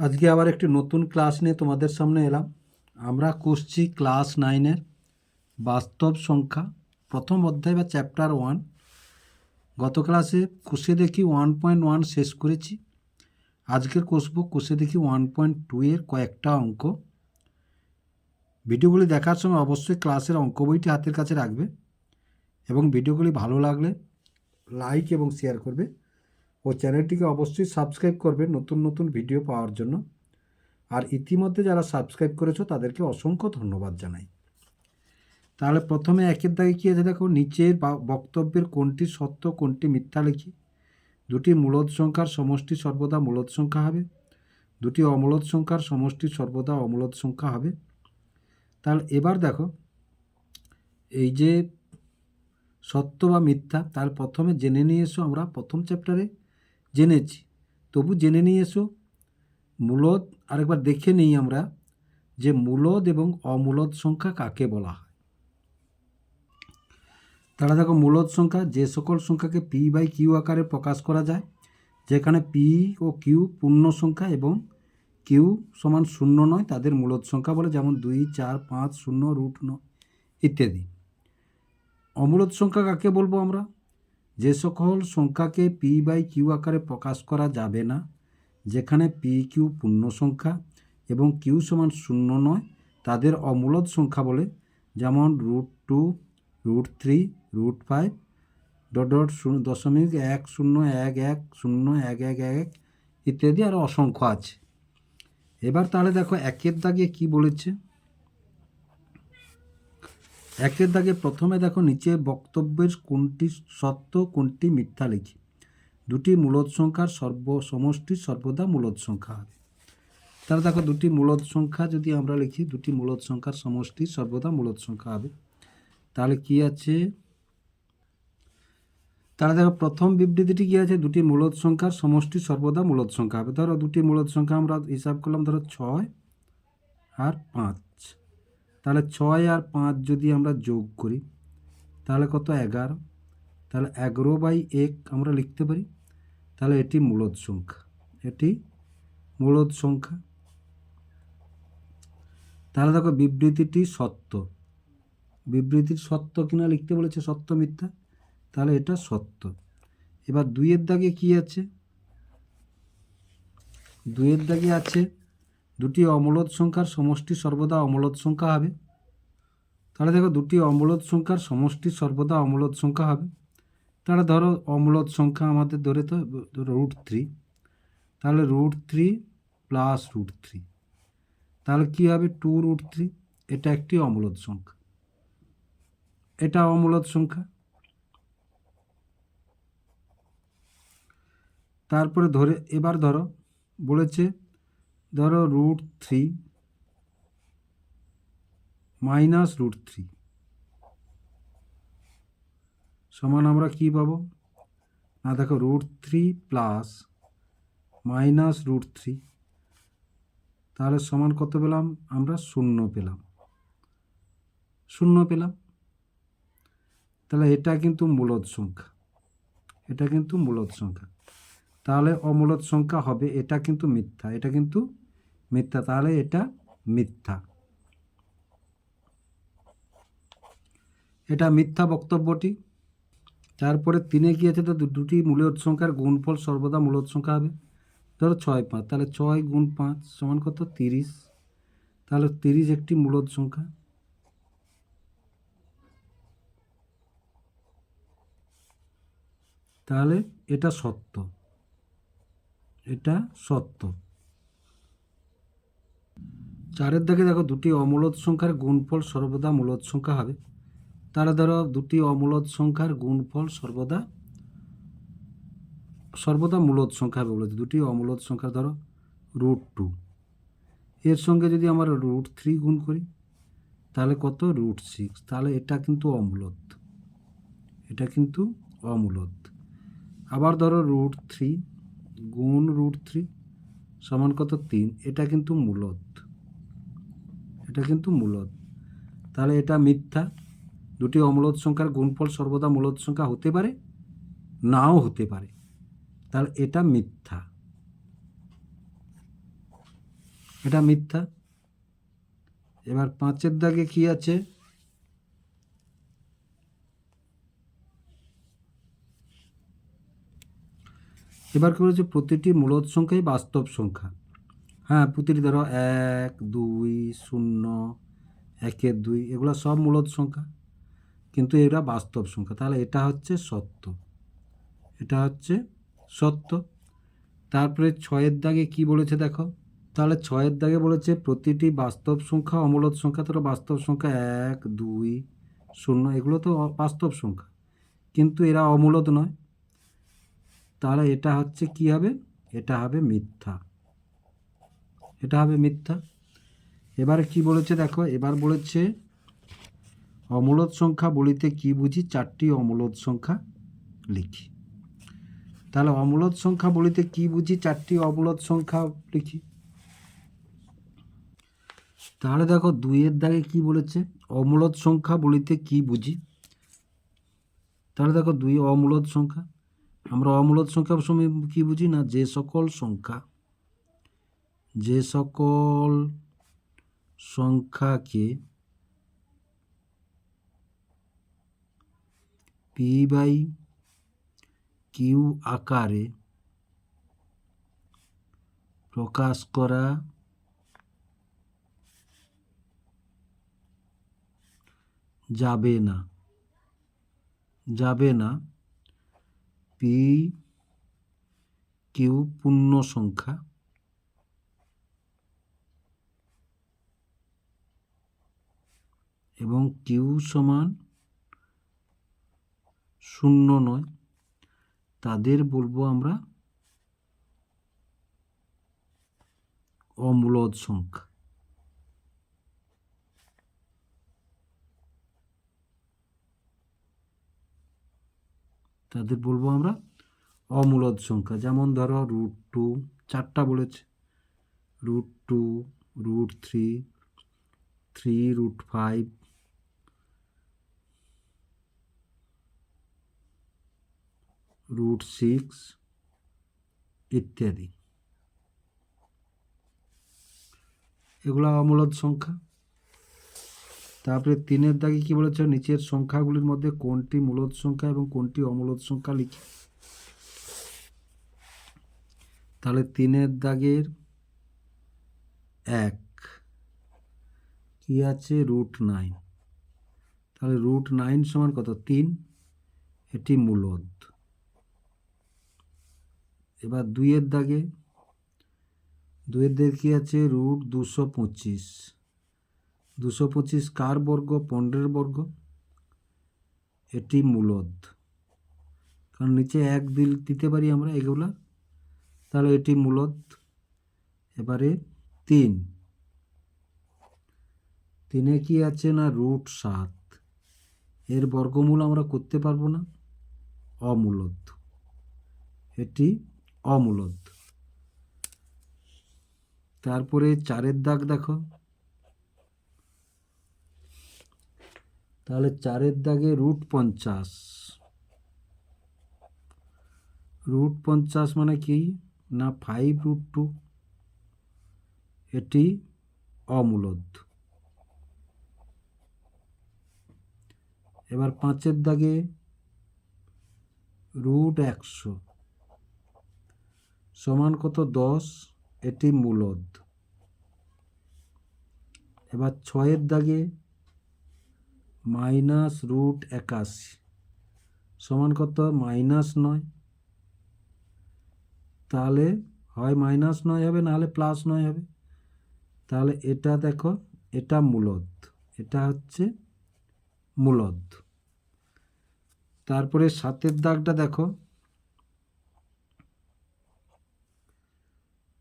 আজকে আবার একটি নতুন ক্লাস নিয়ে তোমাদের সামনে এলাম। আমরা করছি ক্লাস নাইনের বাস্তব সংখ্যা, প্রথম অধ্যায় বা চ্যাপ্টার ওয়ান। গত ক্লাসে কোষে দেখি ওয়ান পয়েন্ট ওয়ান শেষ করেছি। আজকের কষবো কোষে দেখি ওয়ান পয়েন্ট টু এর কয়েকটা অঙ্ক। ভিডিওগুলি দেখার সময় অবশ্যই ক্লাসের অঙ্ক বইটি হাতের কাছে রাখবে এবং ভিডিওগুলি ভালো লাগলে লাইক এবং শেয়ার করবে। ও চ্যানেলটিকে অবশ্যই সাবস্ক্রাইব করবে নতুন নতুন ভিডিও পাওয়ার জন্য। আর ইতিমধ্যে যারা সাবস্ক্রাইব করেছ, তাদেরকে অসংখ্য ধন্যবাদ জানাই। তাহলে প্রথমে একের দাগে কী আছে দেখো? নিচের বক্তব্যের কোনটি সত্য, কোনটি মিথ্যা লিখি? দুটি মূলদ সংখ্যার সমষ্টি সর্বদা মূলদ সংখ্যা হবে। দুটি অমূলদ সংখ্যার সমষ্টি সর্বদা অমূলদ সংখ্যা হবে। তাহলে এবার দেখো, এই যে সত্য বা মিথ্যা, তাহলে প্রথমে জেনে নিয়ে এসো আমরা প্রথম চ্যাপ্টারে জেনেছি। তবু জেনে নিয়ে এসো। মূলদ আরেকবার দেখে নিই আমরা যে মূলদ এবং অমূলদ সংখ্যা কাকে বলা হয়। তাহলে দেখো মূলদ সংখ্যা যে সকল সংখ্যাকে পি বাই কিউ আকারে প্রকাশ করা যায়, যেখানে পি ও কিউ পূর্ণ সংখ্যা এবং কিউ সমান শূন্য নয়, তাদের মূলদ সংখ্যা বলে যেমন দুই, চার, পাঁচ, শূন্য, রুট ন ইত্যাদি। অমূলদ সংখ্যা কাকে বলব আমরা? যে সকল সংখ্যাকে পি বাই কিউ আকারে প্রকাশ করা যাবে না, যেখানে পি কিউ পূর্ণ সংখ্যা এবং কিউ সমান শূন্য নয়, তাদের অমূলদ সংখ্যা বলে, যেমন root two root three root five dot dot শূন্য, দশমিক এক শূন্য এক এক শূন্য এক এক এক এক ইত্যাদি আরও অসংখ্য আছে। এবার তাহলে দেখো একের দাগে কি বলেছে? একের দাগে প্রথমে দেখো নিচে বক্তব্যের কোনটি সত্য, কোনটি মিথ্যা লিখি। দুটি মূলদ সংখ্যার সর্ব সমষ্টি সর্বদা মূলদ সংখ্যা হবে তাহলে দেখো দুটি মূলদ সংখ্যা যদি আমরা লিখি, দুটি মূলদ সংখ্যার সমষ্টি সর্বদা মূলদ সংখ্যা হবে। তাহলে কি আছে? তাহলে দেখো প্রথম বিবৃতিটি কি আছে? দুটি মূলদ সংখ্যার সমষ্টি সর্বদা মূলদ সংখ্যা হবে। ধরো দুটি মূলদ সংখ্যা আমরা হিসাব করলাম, ধরো ছয় আর পাঁচ। তাহলে ছয় আর পাঁচ যদি আমরা যোগ করি, তাহলে কত? এগারো। তাহলে এগারো বাই এক আমরা লিখতে পারি, তাহলে এটি মূলদ সংখ্যা। এটি মূলদ সংখ্যা। তাহলে দেখো বিবৃতিটি সত্য। বিবৃতির সত্য কিনা লিখতে বলেছে সত্য মিথ্যা, তাহলে এটা সত্য। এবার দুইয়ের দাগে কি আছে? দুইয়ের দাগে আছে দুটি অমূলদ সংখ্যার সমষ্টি সর্বদা অমূলদ সংখ্যা হবে। তাহলে দেখো, দুটি অমূলদ সংখ্যার সমষ্টি সর্বদা অমূলদ সংখ্যা হবে। তাহলে ধরো, অমূলদ সংখ্যা আমাদের ধরে তো রুট থ্রি তাহলে root three plus root three তাহলে কী হবে? টু রুট থ্রি এটা একটি অমূলদ সংখ্যা। এটা অমূলদ সংখ্যা। তারপরে ধরে, এবার ধরো, বলেছে ধরো root three minus root three সমান আমরা কি পাবো? না, দেখো root three plus minus root three তাহলে সমান কত পেলাম? আমরা শূন্য পেলাম। শূন্য পেলাম। তাহলে এটা কিন্তু মূলদ সংখ্যা। এটা কিন্তু মূলদ সংখ্যা। তাহলে অমূলদ সংখ্যা হবে, এটা কিন্তু মিথ্যা, এটা কিন্তু মিথ্যা, তাহলে এটা মিথ্যা। এটা মিথ্যা বক্তব্যটি। তারপরে তিনে আছে? তো দুটি মূলদ সংখ্যার গুণফল সর্বদা মূলদ সংখ্যা হবে। ধরো ছয় পাঁচ, তাহলে ছয় গুণ পাঁচ সমান কত? তিরিশ। তাহলে তিরিশ একটি মূলদ সংখ্যা। তাহলে এটা সত্য। এটা সত্য। চারের দিকে দেখো দুটি অমূলদ সংখ্যার গুণফল সর্বদা মূলদ সংখ্যা হবে। তাহলে ধরো দুটি অমূলদ সংখ্যার গুণফল সর্বদা সর্বদা মূলদ সংখ্যা হবে বলেছে। দুটি অমূলদ সংখ্যা ধরো রুট টু এর সঙ্গে যদি আমরা রুট থ্রি গুণ করি, তাহলে কত? রুট সিক্স তাহলে এটা কিন্তু অমূলত এটা কিন্তু অমূলত আবার ধরো রুট থ্রি গুণ রুট থ্রি সমান কত? তিন। এটা কিন্তু মূলদ। এটা কিন্তু মূলদ। তাহলে এটা মিথ্যা। দুটি অমূলদ সংখ্যার গুণফল সর্বদা মূলদ সংখ্যা হতে পারে, নাও হতে পারে। তাহলে এটা মিথ্যা। এটা মিথ্যা। এবার পাঁচের দাগে কি আছে? এবার কি বলেছে, প্রতিটি মূলদ সংখ্যাই বাস্তব সংখ্যা। হ্যাঁ প্রতিটি ধরো এক, দুই, শূন্য একের দুই, এগুলো সব মূলদ সংখ্যা। কিন্তু এরা বাস্তব সংখ্যা। তাহলে এটা হচ্ছে সত্য। এটা হচ্ছে সত্য। তারপরে ছয়ের দাগে কি বলেছে দেখো? তাহলে ছয়ের দাগে বলেছে প্রতিটি বাস্তব সংখ্যা অমূলত সংখ্যা। তাহলে বাস্তব সংখ্যা এক, দুই, শূন্য, এগুলো তো বাস্তব সংখ্যা। কিন্তু এরা অমূলদ নয়। তাহলে এটা হচ্ছে কি হবে? এটা হবে মিথ্যা। এটা হবে মিথ্যা। এবারে কি বলেছে দেখো, এবার বলেছে, অমূলদ সংখ্যা বলিতে কি বুঝি? চারটি অমূলদ সংখ্যা লিখি। তাহলে অমূলদ সংখ্যা বলিতে কি বুঝি? চারটি অমূলদ সংখ্যা লিখি। তাহলে দেখো, দুইয়ের দাগে কি বলেছে? অমূলদ সংখ্যা বলিতে কি বুঝি? তাহলে দেখো, দুই অমূলদ সংখ্যা। আমরা অমূলদ সংখ্যা সময় কি বুঝি না? যে সকল সংখ্যা যে সকল সংখ্যাকে পি বাই কিউ আকারে প্রকাশ করা যাবে না। যাবে না। পি কিউ পূর্ণ সংখ্যা। এবং কিউ সমান শূন্য নয়। তাদের বলব আমরা অমূলদ সংখ্যা। তাদের বলব আমরা অমূলদ সংখ্যা। যেমন ধরো রুট টু চারটা বলেছে। Root two root three three root five root six ইত্যাদি। এগুলো অমূলদ সংখ্যা। তারপরে তিনের দাগে কি বলেছে? নিচের সংখ্যাগুলির মধ্যে কোনটি মূলদ সংখ্যা এবং কোনটি অমূলদ সংখ্যা লিখি। তাহলে তিনের দাগের এক। কি আছে? রুট নাইন তাহলে রুট নাইন সমান কত? তিন। এটি মূলদ এবার দুইয়ের দাগে দুইয়ের দাগে কি আছে? রুট দুশো পঁচিশ। দুশো পঁচিশ কার বর্গ? পনেরোর বর্গ। এটি মূলদ। কারণ নিচে এক দিল দিতে পারি আমরা এগুলা? তাহলে এটি মূলত এবারে তিন। তিনে কি আছে না? রুট সাত। এর বর্গমূল আমরা করতে পারব না। অমূলত এটি অমূলদ। তারপরে চারের দাগ দেখো। তাহলে চারের দাগে রুট পঞ্চাশ। রুট পঞ্চাশ মানে কি? না ফাইভ রুট টু এটি অমূলদ। এবার পাঁচের দাগে রুট একশো। সমান কত দশ? এটি মূলদ। এবার ছয়ের দাগে মাইনাস রুট একাশি। সমান কত? মাইনাস নয়। তাহলে হয় মাইনাস নয় হবে, নাহলে প্লাস নয় হবে। তাহলে এটা দেখো, এটা মূলদ। এটা হচ্ছে মূলদ। তারপরে সাতের দাগটা দেখো।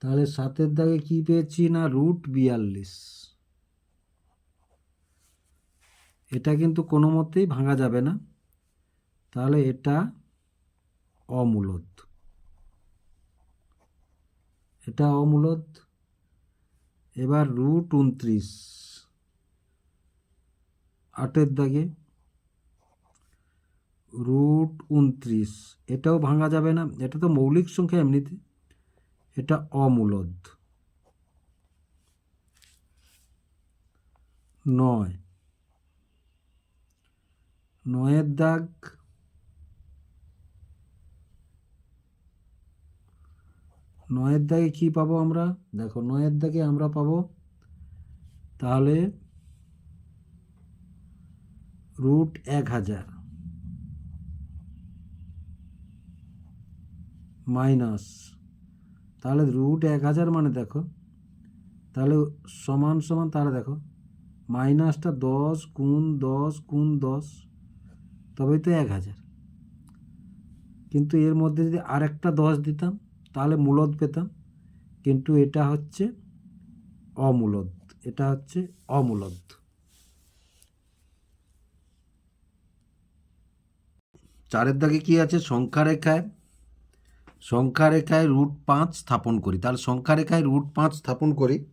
তাহলে সাতের দাগে কি পেয়েছি না রুট বিয়াল্লিশ? এটা কিন্তু কোনো মতেই ভাঙা যাবে না। তাহলে এটা অমূলদ। এটা অমূলদ। এবার রুট উনত্রিশ। আটের দাগে রুট উনত্রিশ। এটাও ভাঙা যাবে না। এটা তো মৌলিক সংখ্যা এমনিতে। এটা অমূলদ। নয়। নয়ের দাগ। নয়ের দাগে কি পাবো আমরা? দেখো, নয়ের দাগে আমরা পাবো তাহলে রুট এক হাজার মাইনাস তাহলে রুট এক হাজার মানে দেখো, তাহলে সমান সমান তাহলে দেখো, মাইনাসটা দশ গুণ দশ গুণ দশ, তবেই তো এক হাজার। কিন্তু এর মধ্যে যদি আরেকটা দশ দিতাম, তাহলে মূলদ পেতাম, কিন্তু এটা হচ্ছে অমূলদ, এটা হচ্ছে অমূলদ। চারের দাগে কি আছে? সংখ্যা রেখায় সংখ্যা রেখায় রুট পাঁচ স্থাপন করি। তাহলে সংখ্যা রেখায় রুট পাঁচ স্থাপন করি।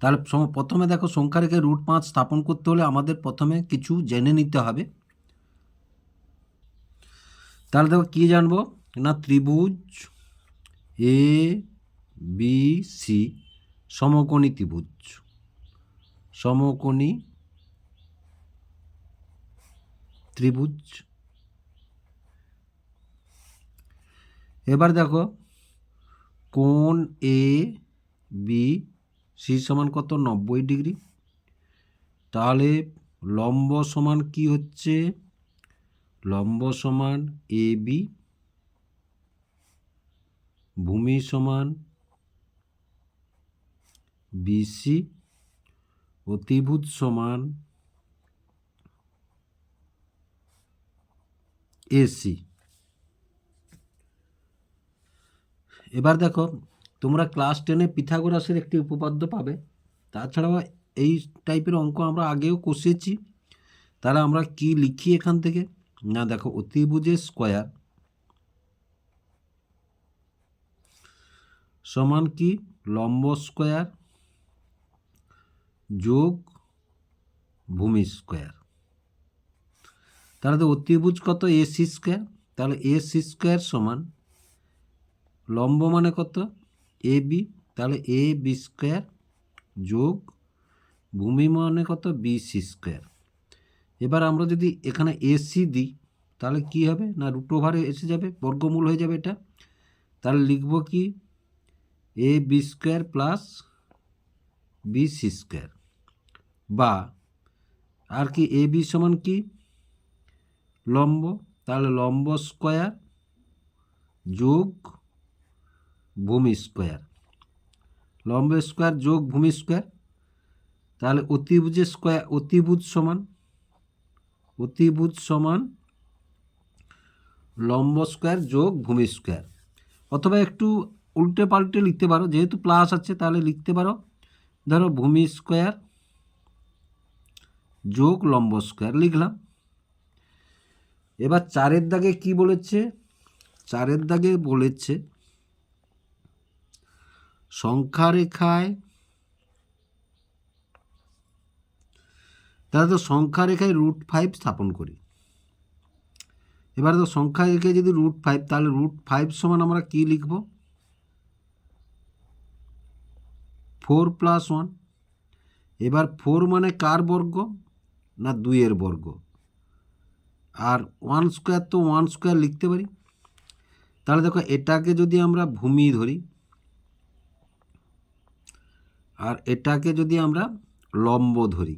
তাহলে প্রথমে দেখো সংখ্যা রেখায় রুট পাঁচ স্থাপন করতে হলে আমাদের প্রথমে কিছু জেনে নিতে হবে। তাহলে দেখো কী জানব? না ত্রিভুজ এ, বি, সি, সমকোণী ত্রিভুজ। সমকোণী ত্রিভুজ। এবার দেখো, কোণ এ বি সি সমান কত? নব্বই ডিগ্রি। তাহলে লম্ব সমান কি হচ্ছে? লম্ব সমান এ বি ভূমি সমান বিসি অতিভূত সমান এসি এবার দেখো, তোমরা ক্লাস টেনে পিথাগোরাসের একটি উপপাদ্য পাবে। তাছাড়াও এই টাইপের অঙ্ক আমরা আগেও কষেছি। তাহলে আমরা কি লিখি এখান থেকে? না, দেখো, অতিভুজের স্কোয়ার সমান কি? লম্ব স্কোয়ার যোগ ভূমি স্কোয়ার তাহলে তো অতিভুজ কত? এ সি স্কোয়ার তাহলে এ সি স্কোয়ার সমান লম্ব মানে কত? এ বি, তাহলে এ বি স্কোয়ার যোগ ভূমি মানে কত? B C square. এবার আমরা যদি এখানে এসি দিই, তাহলে কি হবে? না, রুট ওভারে এসে যাবে, বর্গমূল হয়ে যাবে এটা। তাহলে লিখব কি? A B square plus B C square. বা আর কি এ বি সমান কি? লম্ব, তাহলে লম্ব স্কোয়ার যোগ ভূমি স্কোয়ার। লম্ব স্কোয়ার যোগ ভূমি স্কোয়ার। তাহলে অতিভুজের স্কোয়ার অতিভুজ সমান অতিভুজ সমান লম্ব স্কোয়ার যোগ ভূমি স্কোয়ার। অথবা একটু উল্টে পাল্টে লিখতে পারো, যেহেতু প্লাস আছে, তাহলে লিখতে পারো, ধরো ভূমি স্কোয়ার যোগ লম্ব স্কোয়ার লিখলাম। এবার চারের দাগে কি বলেছে? চারের দাগে বলেছে সংখ্যা রেখায় তাহলে তো সংখ্যা রেখায় রুট ফাইভ স্থাপন করি। এবারে তো সংখ্যা রেখায় যদি রুট ফাইভ তাহলে রুট ফাইভ সমান আমরা কি লিখব? ফোর প্লাস ওয়ান এবার ফোর মানে কার বর্গ না দুইয়ের বর্গ? আর ওয়ান স্কোয়ার তো ওয়ান স্কোয়ার লিখতে পারি। তাহলে দেখো এটাকে যদি আমরা ভূমি ধরি আর এটাকে যদি আমরা লম্ব ধরি,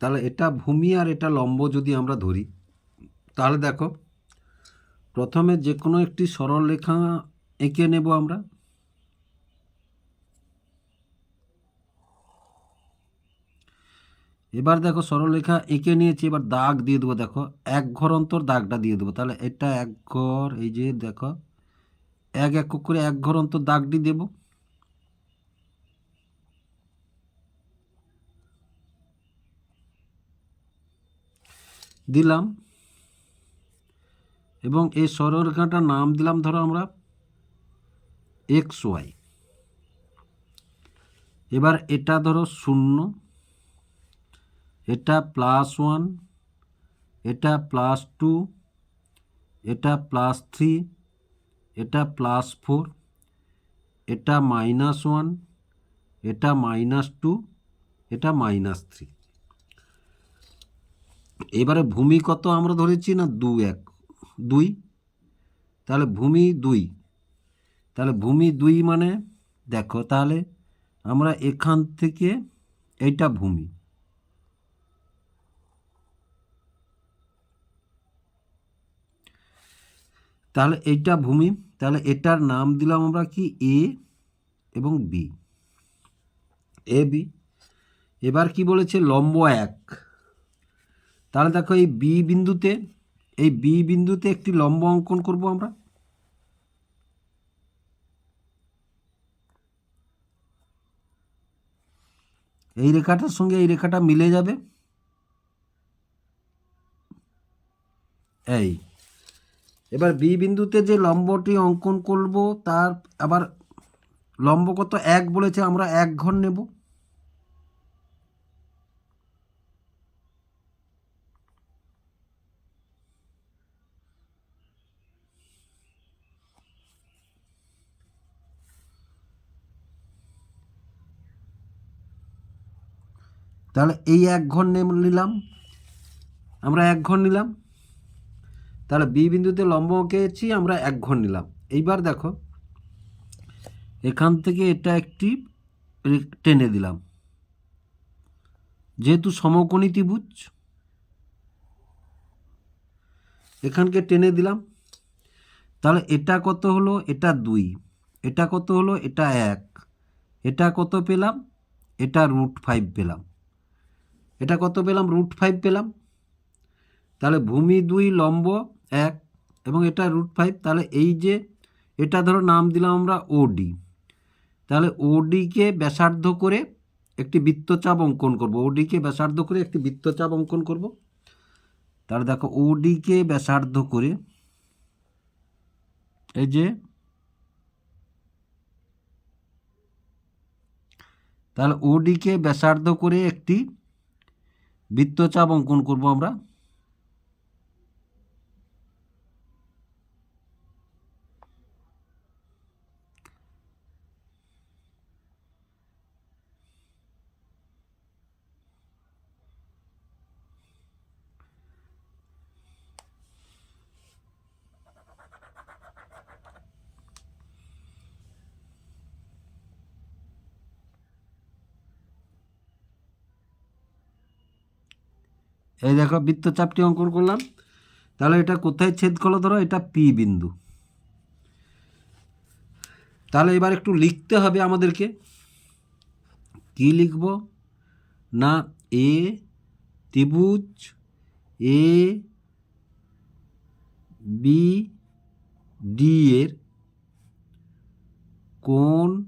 তাহলে এটা ভূমি আর এটা লম্ব যদি আমরা ধরি, তাহলে দেখো, প্রথমে যে কোনো একটি সরল রেখা এঁকে নেব আমরা। এবার দেখো সরলরেখা এঁকে নিয়েছি, এবার দাগ দিয়ে দেবো, দেখো, এক ঘর অন্তর দাগটা দিয়ে দেবো, তাহলে এটা এক ঘর, এই যে দেখো, এক এক করে এক ঘর অন্তর দাগটি দেব। দিলাম। এবং এই সরলরেখাটার নাম দিলাম ধরো আমরা এক্স ওয়াই। এবার এটা ধরো শূন্য। এটা প্লাস ওয়ান, এটা প্লাস টু, এটা প্লাস থ্রি, এটা প্লাস ফোর, এটা মাইনাস ওয়ান, এটা মাইনাস টু, এটা মাইনাস থ্রি। এবারে ভূমি কত আমরা ধরেছি না দু এক? দুই? তাহলে ভূমি দুই। তাহলে ভূমি দুই মানে দেখো তাহলে আমরা এখান থেকে এইটা ভূমি। তাহলে এইটা ভূমি, তাহলে এটার নাম দিলাম আমরা কি? এ এবং বি। এ, বি। এবার কি বলেছে? লম্ব এক। তাহলে দেখো এই বি বিন্দুতে, এই বি বিন্দুতে একটি লম্ব অঙ্কন করব আমরা। এই রেখাটার সঙ্গে এই রেখাটা মিলে যাবে। এই। এবার বি বিন্দুতে যে লম্বটি অঙ্কন করব, তার আবার লম্ব কত? এক বলেছে, আমরা এক ঘর নেব। তাহলে এই এক ঘর নিলাম। আমরা এক ঘর নিলাম। তাহলে বি বিন্দুতে লম্ব এঁকেছি আমরা এক ঘর নিলাম। এইবার দেখো, এখান থেকে এটা একটি টেনে দিলাম। যেহেতু সমকোণী ত্রিভুজ, এখানকে টেনে দিলাম। তাহলে এটা কত হলো? এটা দুই। এটা কত হলো? এটা এক। এটা কত পেলাম? এটা রুট ফাইভ পেলাম। এটা কত পেলাম? রুট ফাইভ পেলাম। তাহলে ভূমি দুই, লম্ব এক এবং এটা রুট ফাইভ তাহলে এই যে এটা ধরো নাম দিলাম আমরা ওডি তাহলে ওডিকে ব্যাসার্ধ করে একটি বৃত্তচাপ অঙ্কন করব। ওডিকে ব্যাসার্ধ করে একটি বৃত্তচাপ অঙ্কন করব। তাহলে দেখো ওডিকে ব্যাসার্ধ করে এই যে তাহলে ওডিকে ব্যাসার্ধ করে একটি বৃত্তচাপ অঙ্কন করব আমরা। এই দেখো, বৃত্তচাপটি অঙ্কন করলাম। তাহলে এটা কোথায় ছেদ করল ধরো? এটা পি বিন্দু। তাহলে এবার একটু লিখতে হবে আমাদেরকে। কি লিখব? না এ ত্রিভুজ এ বি ডি এর কোণ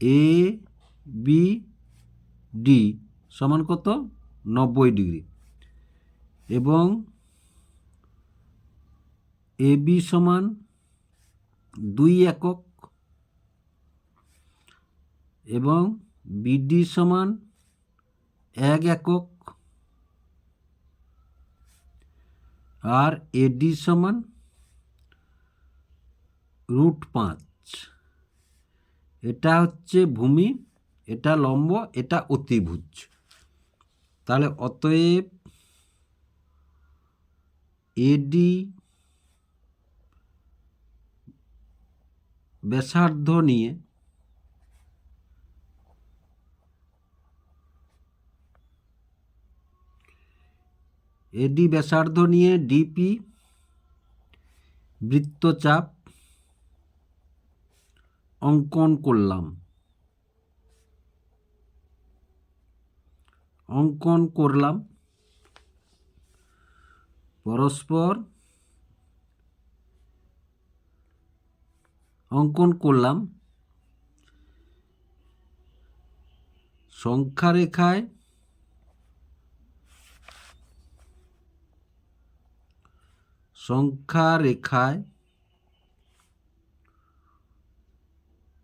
এ বি ডি সমান কত? নব্বই ডিগ্রি। এবং এ বি সমান দুই একক এবং বিডি সমান এক একক আর এডি সমান রুট পাঁচ। এটা হচ্ছে ভূমি, এটা লম্ব, এটা অতিভুজ। তাহলে অতএব এডি ব্যাসার্ধ নিয়ে এডি ব্যাসার্ধ নিয়ে ডিপি বৃত্তচাপ অঙ্কন করলাম। অঙ্কন করলাম। পরস্পর অঙ্কন করলাম। সংখ্যা রেখায় সংখ্যা রেখায়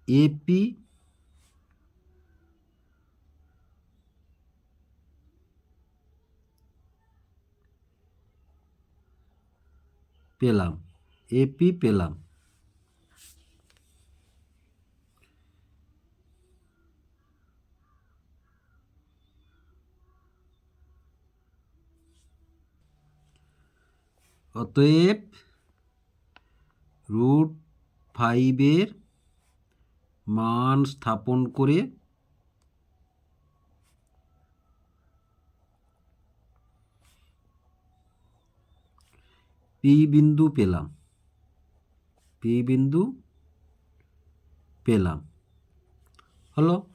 এপি পেলাম এপি পেলাম। অতএব রুট ফাইভের মান স্থাপন করে পি বিন্দু পেলাম। পি বিন্দু পেলাম। হলো